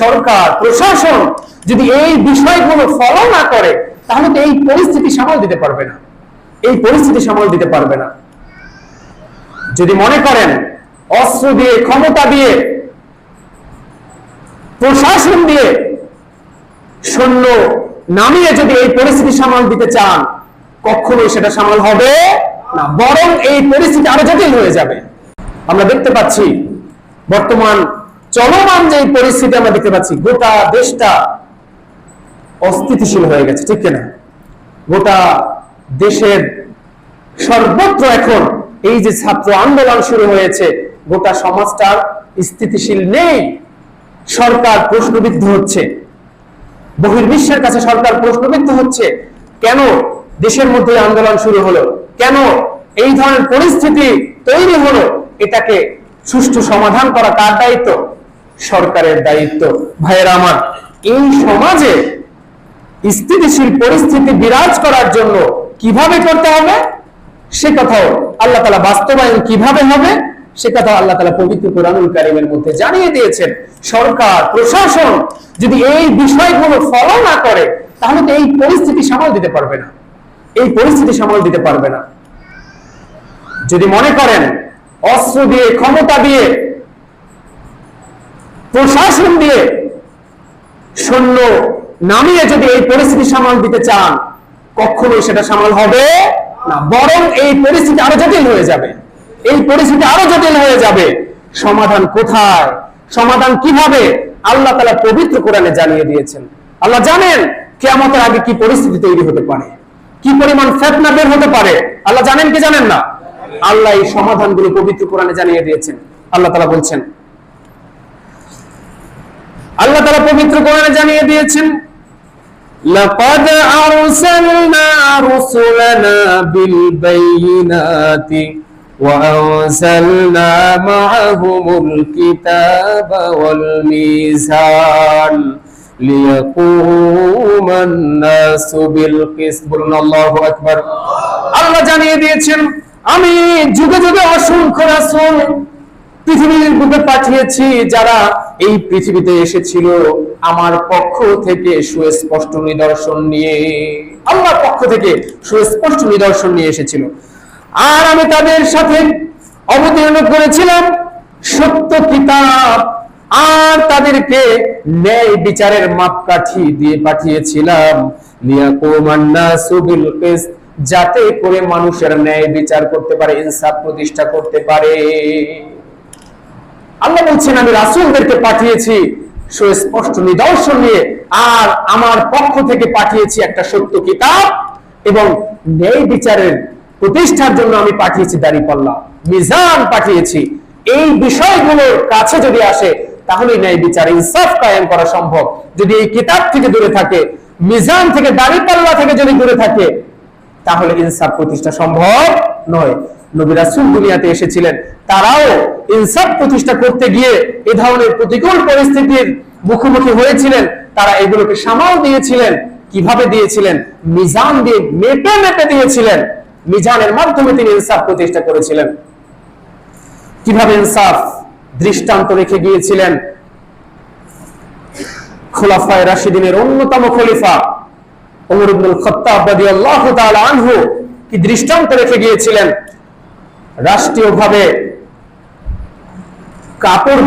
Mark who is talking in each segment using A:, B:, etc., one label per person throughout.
A: সরকার, প্রশাসন যদি এই বিষয়গুলো ফলো না করে, তাহলে তো এই পরিস্থিতি সামাল দিতে পারবে না। এই পরিস্থিতি সামাল দিতে পারবে না। যদি মনে করেন, অস্ত্র দিয়ে, ক্ষমতা দিয়ে, প্রশাসন দিয়ে সৈন্য নামিয়ে যদি এই পরিস্থিতি সামাল দিতে চান, কখনোই সেটা সামাল হবে না, বরং এই পরিস্থিতি আরও জটিল হয়ে যাবে। আমরা দেখতে পাচ্ছি, বর্তমান চলমান যে পরিস্থিতি আমরা দেখতে পাচ্ছি, গোটা দেশটা অস্থিতিশীল হয়ে গেছে, ঠিক কিনা? গোটা দেশের সর্বত্র এখন এই যে ছাত্র আন্দোলন শুরু হয়েছে, গোটা সমাজটার স্থিতিশীল নেই। সরকার প্রশ্নবিদ্ধ হচ্ছে। বহির্বিশ্বের কাছে সরকার প্রশ্নবিদ্ধ হচ্ছে। কেন দেশের মধ্যে আন্দোলন শুরু হলো? কেন এই ধরনের পরিস্থিতি তৈরি হলো? এটাকে সুষ্ঠু সমাধান করা তার দায়িত্ব? সরকারের দায়িত্ব। ভাইয়েরা আমার, এই সমাজে স্থিতিশীল পরিস্থিতি বিরাজ করার জন্য কীভাবে করতে হবে? সে কথাও আল্লাহ তালা বাস্তবায়ন কীভাবে হবে? সে কথা আল্লাহ তালা পবিত্র কোরআনুল কারিমের মধ্যে জানিয়ে দিয়েছেন। সরকার, প্রশাসন যদি এই বিষয়গুলো ফলো না করে, তাহলে তো এই পরিস্থিতি সামাল দিতে পারবে না। এই পরিস্থিতি সামাল দিতে পারবে না। যদি মনে করেন, অস্ত্র দিয়ে ক্ষমতা দিয়ে প্রশাসন দিয়ে সৈন্য নামিয়ে যদি এই পরিস্থিতি সামাল দিতে চান, কখনোই সেটা সামাল হবে না। বরং এই পরিস্থিতি আরও জটিল হয়ে যাবে। এই পরিস্থিতি আরও জটিল হয়ে যাবে। সমাধান কোথায়? সমাধান কীভাবে? আল্লাহ তালা পবিত্র কোরআনে জানিয়ে দিয়েছেন। আল্লাহ জানেন কেয়ামতের আগে কি পরিস্থিতি তৈরি হতে পারে। কি পরিমাণ ফেতনা বের হতে পারে? আল্লাহ জানেন কি জানেন না? আল্লাহ এই সমাধানগুলো পবিত্র কোরআনে জানিয়ে দিয়েছেন। আল্লাহ তালা বলছেন আল্লাহ তারা পবিত্র কোরআনে জানিয়ে দিয়েছেন لقد أرسلنا رسلنا بالبينات وأنزلنا معهم الكتاب والميزان ليقوم الناس بالقسط بلنا الله أكبر আল্লাহ জানিয়ে দিয়েছেন আমি যুগে যুগে অসংখ্য রাসূল পৃথিবীর বুকে পাঠিয়েছি, যারা এই পৃথিবীতে এসেছিল আমার পক্ষ থেকে সুস্পষ্ট নিদর্শন নিয়ে। আল্লাহর পক্ষ থেকে সুস্পষ্ট নিদর্শন নিয়ে এসেছিল। আর আমি তাদের সাথে অবতীর্ণ করেছিলাম সত্য কিতাব। আর তাদেরকে ন্যায় বিচারের মাপকাঠি দিয়ে পাঠিয়েছিলাম। যাতে করে মানুষের ন্যায় বিচার করতে পারে, ইনসাফ প্রতিষ্ঠা করতে পারে। আল্লাহ বলছেন, আমি রাসূলদেরকে পাঠিয়েছি সুস্পষ্ট নিদর্শন নিয়ে, আর আমার পক্ষ থেকে পাঠিয়েছি একটা সত্য কিতাব এবং ন্যায় বিচারের প্রতিষ্ঠার জন্য আমি পাঠিয়েছি দাঁড়িপাল্লা মিজান পাঠিয়েছি। এই বিষয়গুলোর কাছে যদি আসে তাহলে ন্যায় বিচার, ইনসাফ কায়েম করা সম্ভব। যদি এই কিতাব থেকে দূরে থাকে, মিজান থেকে দাঁড়িপাল্লা থেকে যদি দূরে থাকে তাহলে ইনসাফ প্রতিষ্ঠা সম্ভব নয়। নবী রাসূল দুনিয়াতে এসেছিলেন। তারাও ইনসাফ প্রতিষ্ঠা করতে গিয়ে এ ধরনের প্রতিকূল পরিস্থিতির মুখোমুখি হয়েছিলেন। তারা এগুলোকে সামাল দিয়েছিলেন। কীভাবে দিয়েছিলেন? মিজান দিয়ে মেপে মেপে দিয়েছিলেন। মিজানের মাধ্যমে তিনি ইনসাফ প্রতিষ্ঠা করেছিলেন। কীভাবে ইনসাফ দৃষ্টান্ত রেখে গিয়েছিলেন? খোলাফায় রাশিদিনের অন্যতম খলিফা ওমর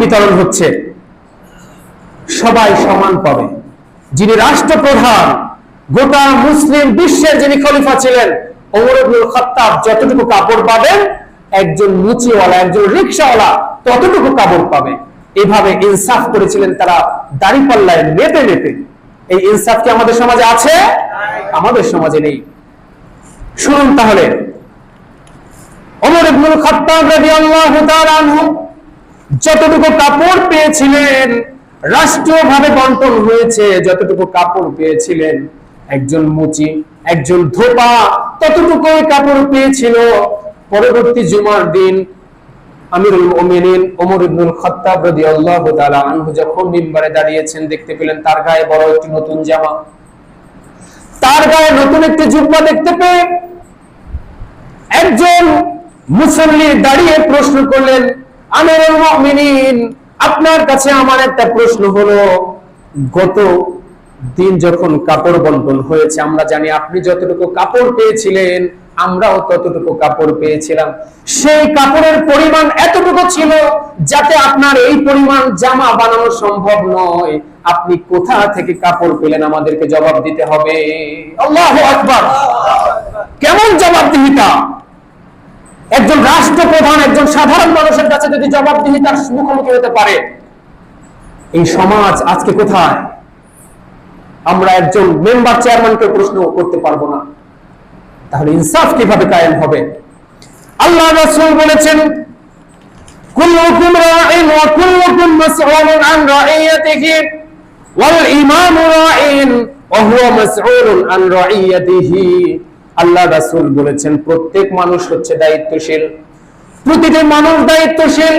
A: বিতরণ রাষ্ট্রপ্রধান, গোটা মুসলিম বিশ্বের যিনি খলিফা ছিলেন ওমর ইবনুল খাত্তাব যতটুকু কাপড় পাবেন, একজন মুচিওয়ালা, একজন রিক্সাওয়ালা ততটুকু কাপড় পাবে। এভাবে ইনসাফ করেছিলেন তারা দাড়িপাল্লায় মেপে মেপে। এই ইনসাফ কি আমাদের সমাজে আছে? আমাদের সমাজে নেই। শুনুন তাহলে। যতটুকু কাপড় পেয়েছিলেন, রাষ্ট্রীয়ভাবে বন্টন হয়েছে, যতটুকু কাপড় পেয়েছিলেন, একজন মুচি, একজন ধোপা, ততটুকুই কাপড় পেয়েছিল। পরবর্তী জুমার দিন আমিরুল যখন মিম্বারে দাঁড়িয়েছেন, দেখতে পেলেন তার গায়ে বড় একটি নতুন জামা। তার গায়ে নতুন একটি জুব্বা দেখতে পেয়ে একজন মুসল্লি দাঁড়িয়ে প্রশ্ন করলেন মুমিনিন, আপনার কাছে আমার একটা প্রশ্ন হলো, গত দিন যখন কাপড় বন্টন হয়েছে, আমরা জানি আপনি যতটুকু কাপড় পেয়েছিলেন আমরাও ততটুকু কাপড় পেয়েছিলাম। সেই কাপড়ের পরিমাণ এতটুকু ছিল যাতে আপনার এই পরিমাণ জামা বানানো সম্ভব নয়। আপনি কোথা থেকে কাপড় পেলেন আমাদেরকে জবাব দিতে হবে। আল্লাহ আকবার। কেমন জবাবদিহিতা? একজন রাষ্ট্রপ্রধান, একজন সাধারণ মানুষের কাছে যদি জবাবদিহিতার মুখোমুখি হতে পারে, এই সমাজ আজকে কোথায়? আমরা একজন মেম্বার চেয়ারম্যানকে প্রশ্ন করতে পারব না। তাহলে ইনসাফ কীভাবে কায়েম হবে? আল্লাহ রাসূল বলেছেন, কুল্লুকুম রাইন ওয়া কুল্লুকুম মাসউলুন আন রাইয়াতিহি ওয়াল ইমামু রাইন ওয়া হুয়া মাসউলুন আন রাইয়াতিহি আল্লাহ রাসূল বলেছেন, প্রত্যেক মানুষ হচ্ছে দায়িত্বশীল। প্রতিটি মানুষ দায়িত্বশীল।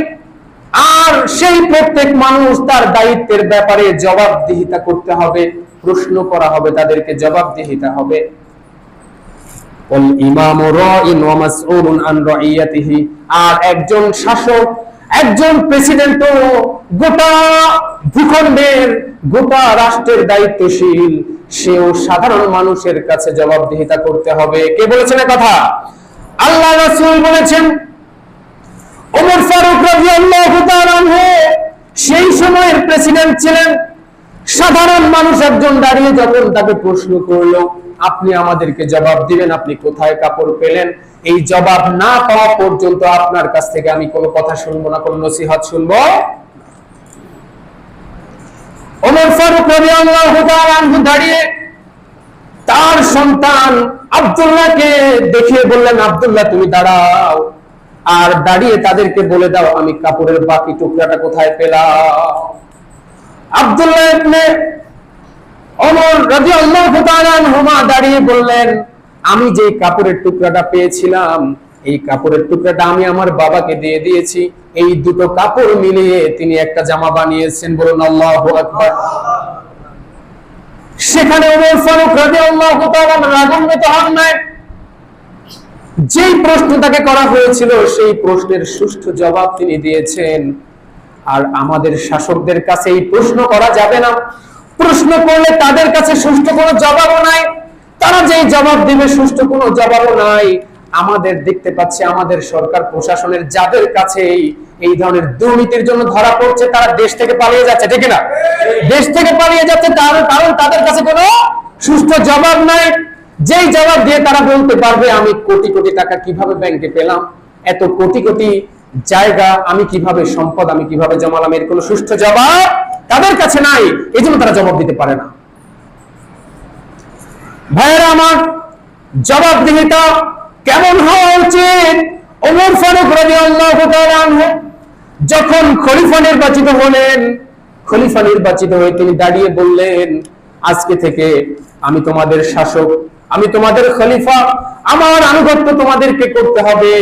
A: আর সেই প্রত্যেক মানুষ তার দায়িত্বের ব্যাপারে জবাবদিহিতা করতে হবে, প্রশ্ন করা হবে, তাদেরকে জবাবদিহিতা হবে। আর একজন শাসক, একজন প্রেসিডেন্ট গোটা ভূখণ্ডের, গোটা রাষ্ট্রের দায়িত্বশীল। সেও সাধারণ মানুষের কাছে জবাবদিহিতা করতে হবে। কে বলেছেন কথা? আল্লাহ রাসূল বলেছেন, ওমর ফারুক রাদিয়াল্লাহু তাআলা সেই সময়ের প্রেসিডেন্ট ছিলেন। সাধারণ মানুষ একজন দাঁড়িয়ে যখন তাকে প্রশ্ন করল আপনি আমাদেরকে জবাব দিবেন, আপনি কোথায় কাপড় পেলেন? এই জবাব না পাওয়া পর্যন্ত আপনার কাছ থেকে আমি কোনো কথা শুনব না, কোনো নসিহত শুনব। ওমর ফারুক রাদিয়াল্লাহু তাআলা দাঁড়িয়ে তার সন্তান আব্দুল্লাহকে দেখিয়ে বললেন, আব্দুল্লাহ, তুমি দাঁড়াও। আর দাঁড়িয়ে তাদেরকে বলে দাও, আমি কাপড়ের বাকি টুকরাটা কোথায় পেলাম? আব্দুল্লাহ ইবনে দাঁড়িয়ে বললেন, আমি যে কাপড়ের টুকরাটা পেয়েছিলাম, এই কাপড়ের টুকরাটা আমি আমার বাবাকে দিয়ে দিয়েছি। এই দুটো কাপড় মিলিয়ে তিনি একটা জামা বানিয়েছেন। বলুন, আল্লাহু সেখানে নাই। যেই প্রশ্ন তাকে করা হয়েছিল, সেই প্রশ্নের সুষ্ঠু জবাব তিনি দিয়েছেন। আর আমাদের শাসকদের কাছে এই প্রশ্ন করা যাবে না। প্রশ্ন করলে তাদের কাছে সুষ্ঠু কোনো জবাবও নাই। তারা যেই জবাব দিবে সুষ্ঠু কোনো জবাবও নাই। আমাদের দেখতে পাচ্ছি আমাদের সরকার প্রশাসনের যাদের কাছে এই- এই ধরনের দুর্নীতির জন্য ধরা পড়ছে, তারা দেশ থেকে পালিয়ে যাচ্ছে, ঠিক না দেশ থেকে পালিয়ে যাচ্ছে, তার কারণ তাদের কাছে কোনো সুষ্ঠু জবাব নাই। যেই জবাব দিয়ে তারা বলতে পারবে, আমি কোটি কোটি টাকা কীভাবে ব্যাংকে পেলাম, এত কোটি কোটি জায়গা আমি কীভাবে সম্পদ, আমি কীভাবে জমালাম, এর কোনো সুষ্ঠু জবাব তাদের কাছে নাই, এই জন্য তারা জবাব দিতে পারে না। ভাইয়েরা আমার জবাবদিহিতা কেমন হওয়া উচিত? ওমর ফারুক তাআলা আনহু যখন খলিফা নির্বাচিত হলেন, খলিফা নির্বাচিত হয়ে তিনি দাঁড়িয়ে বললেন, আজকে থেকে আমি তোমাদের শাসক, আমি তোমাদের খলিফা, আমার আনুগত্য তোমাদেরকে করতে হবে।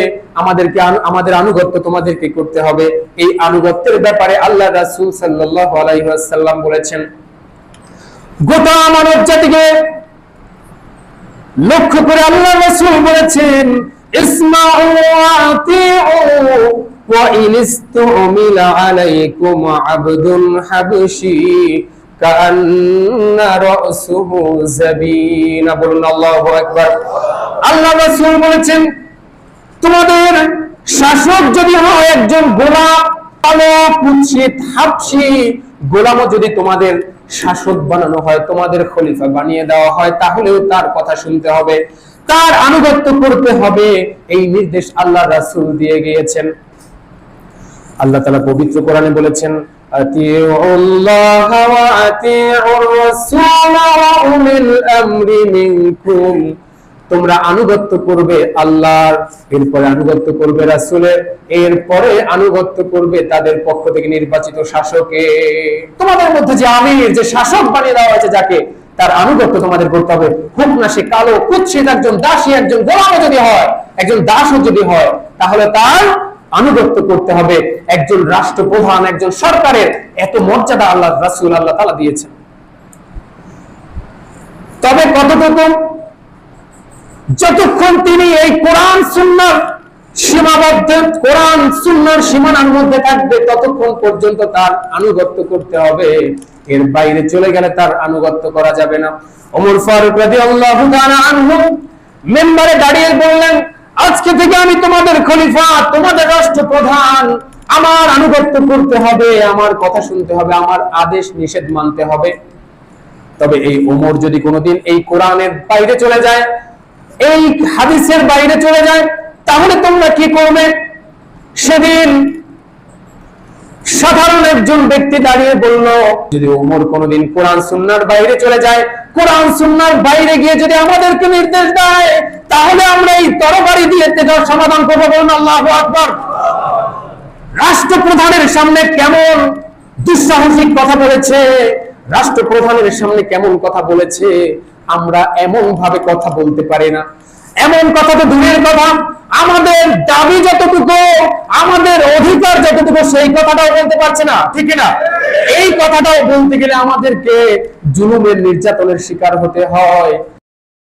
A: আমাদেরকে আমাদের আনুগত্য তোমাদেরকে করতে হবে। এই আনুগত্যের ব্যাপারে আল্লাহ রাসূল আলাইহি বলেছেন, গোটা মানব জাতিকে লক্ষ্য করে আল্লাহ রাসূল বলেছেন আল্লাহু বলেছেন তোমাদের শাসক যদি হয় একজন গোলাম কালো, কুৎসিত গোলামও যদি তোমাদের শাসক বানানো হয়, তোমাদের খলিফা বানিয়ে দেওয়া হয়, তাহলেও তার কথা শুনতে হবে। তার আনুগত্য করতে হবে। এই নির্দেশ আল্লাহ রাসূল দিয়ে গিয়েছেন। আল্লাহ তাআলা পবিত্র কোরআনে বলেছেন, আতিউল্লাহ তোমরা আনুগত্য করবে আল্লাহর, এরপরে আনুগত্য করবে রাসূলের, এরপরে আনুগত্য করবে তাদের পক্ষ থেকে নির্বাচিত শাসকে। তোমাদের মধ্যে যে আমির, যে শাসক বানিয়ে দেওয়া হয়েছে যাকে, তার আনুগত্য তোমাদের করতে হবে। হোক না সে কালো, কুৎসিত একজন দাসী, একজন গোলামও যদি হয়, একজন দাসও যদি হয়, তাহলে তার আনুগত্য করতে হবে। একজন রাষ্ট্রপ্রধান, একজন সরকারের, এত মর্যাদা আল্লাহ রাসুল আল্লাহ তালা দিয়েছেন। তবে কতটুকু? যতক্ষণ তিনি এই কোরআন সুন্নার সীমাবদ্ধ, কোরআন সুন্নার সীমানার মধ্যে থাকবে, ততক্ষণ পর্যন্ত তার আনুগত্য করতে হবে। এর বাইরে চলে গেলে তার আনুগত্য করা যাবে না। ওমর ফারুক রাদিয়াল্লাহু তাআলা আনহু মেম্বারে দাঁড়িয়ে বললেন, আজকে থেকে আমি তোমাদের খলিফা, তোমাদের রাষ্ট্রপ্রধান, আমার আনুগত্য করতে হবে, আমার কথা শুনতে হবে, আমার আদেশ, নিষেধ মানতে হবে। তবে এই ওমর যদি কোনোদিন এই কোরআনের বাইরে চলে যায় এই হাদিসের বাইরে চলে যায়, তাহলে তোমরা কি করবে? সেদিন সাধারণ একজন ব্যক্তি দাঁড়িয়ে বলল, যদি ওমর কোনোদিন কোরআন সুন্নার বাইরে চলে যায়, কোরআন সুন্নার বাইরে গিয়ে যদি আমাদেরকে নির্দেশ দেয়, তাহলে আমরা এই তরবারি দিয়ে তেজার সমাধান করব। বলুন, আল্লাহ আকবর। রাষ্ট্রপ্রধানের সামনে কেমন দুঃসাহসিক কথা বলেছে, রাষ্ট্রপ্রধানের সামনে কেমন কথা বলেছে আমরা এমন ভাবে কথা বলতে পারি না। এমন কথা তো দূরের কথা। আমাদের দাবি যতটুকু, আমাদের অধিকার যতটুকু, সেই কথাটাও বলতে পারছে না। ঠিক না? এই কথাটাও বলতে গেলে আমাদেরকে জুলুমের নির্যাতনের শিকার হতে হয়।